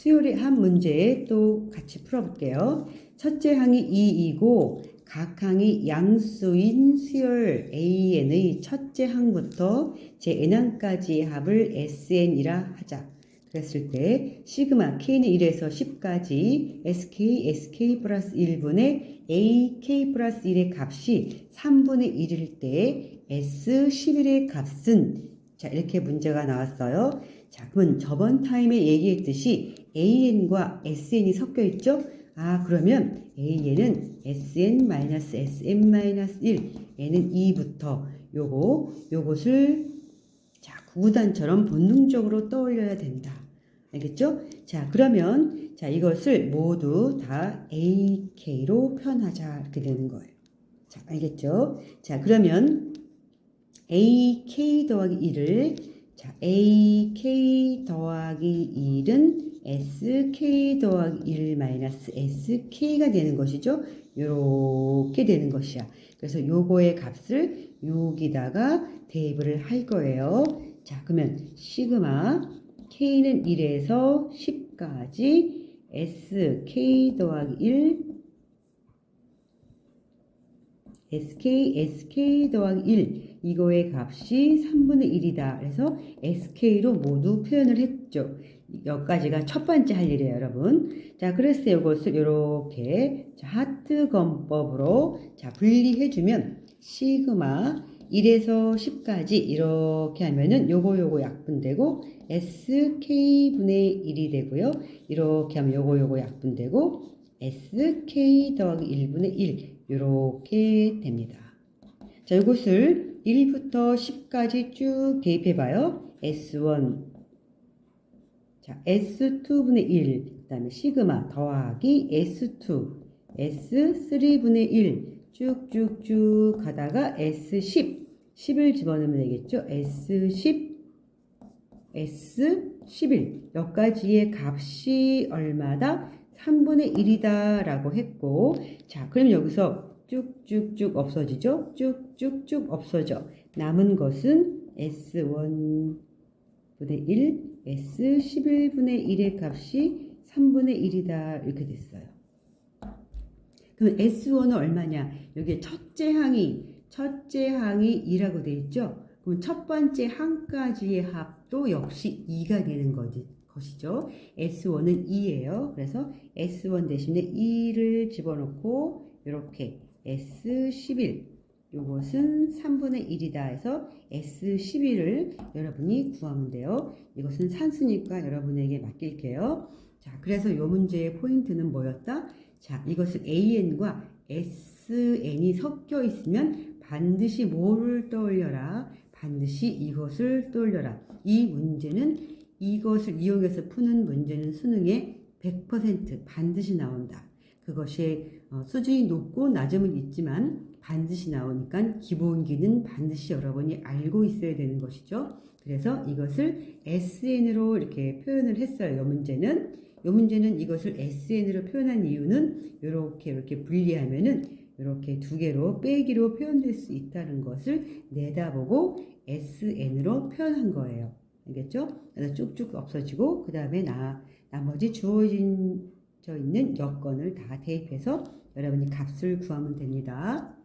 수요일의 한 문제 또 같이 풀어볼게요. 첫째 항이 2이고 각 항이 양수인 수열 AN의 첫째 항부터 제 N항까지의 합을 SN이라 하자. 그랬을 때 시그마 K는 1에서 10까지 SK, SK 플러스 1분의 AK 플러스 1의 값이 3분의 1일 때 S11의 값은 자 이렇게 문제가 나왔어요. 자 그러면 저번 타임에 얘기했듯이 AN과 SN이 섞여 있죠? 아 그러면 AN은 SN-SM-1 N은 2부터 요거 요것을 자 구구단처럼 본능적으로 떠올려야 된다. 알겠죠? 자 그러면 자 이것을 모두 다 AK로 표현하자 이렇게 되는 거예요. 자 알겠죠? 자 그러면 AK 더하기 1을 자 AK 더하기 1은 SK 더하기 1 마이너스 SK가 되는 것이죠. 요렇게 되는 것이야. 그래서 요거의 값을 여기다가 대입을 할 거예요. 자, 그러면 시그마 K는 1에서 10까지 SK 더하기 1 SK, SK 더하기 1 이거의 값이 3분의 1이다. 그래서 SK로 모두 표현을 했죠. 여기까지가 첫 번째 할 일이에요, 여러분. 자, 그래서 이것을 이렇게 자, 하트 건법으로 자, 분리해주면 시그마 1에서 10까지 이렇게 하면은 요거 요거 약분되고 SK분의 1이 되고요. 이렇게 하면 요거 요거 약분되고 SK 더하기 1분의 1 이렇게 됩니다. 자, 이것을 1부터 10까지 쭉 대입해 봐요. S1 자, S2분의 1, 그 다음에 시그마 더하기 S2, S3분의 1, 쭉쭉쭉 가다가 S10, 10을 집어넣으면 되겠죠? S10, S11, 여기까지의 값이 얼마다? 3분의 1이다 라고 했고, 자, 그럼 여기서 쭉쭉쭉 없어지죠? 쭉쭉쭉 없어져. 남은 것은 S1, 분의 1, S11분의 1의 값이 3분의 1이다 이렇게 됐어요. 그럼 S1은 얼마냐? 여기 첫째 항이 첫째 항이 2라고 돼 있죠? 그럼 첫 번째 항까지의 합도 역시 2가 되는 거지, 것이죠. S1은 2예요. 그래서 S1 대신에 2를 집어넣고 이렇게 S11 요것은 3분의 1이다 해서 S11을 여러분이 구하면 돼요. 이것은 산수니까 여러분에게 맡길게요. 자, 그래서 요 문제의 포인트는 뭐였다? 자, 이것을 AN과 SN이 섞여 있으면 반드시 뭐를 떠올려라? 반드시 이것을 떠올려라. 이 문제는 이것을 이용해서 푸는 문제는 수능에 100% 반드시 나온다. 그것이 어, 수준이 높고 낮음은 있지만 반드시 나오니까 기본기는 반드시 여러분이 알고 있어야 되는 것이죠. 그래서 이것을 SN으로 이렇게 표현을 했어요. 이 문제는 이 문제는 이것을 SN으로 표현한 이유는 이렇게 이렇게 분리하면은 이렇게 두 개로 빼기로 표현될 수 있다는 것을 내다보고 SN으로 표현한 거예요. 알겠죠? 그래서 쭉쭉 없어지고 그 다음에 나 나머지 주어진 져 있는 여건을 다 대입해서 여러분이 값을 구하면 됩니다.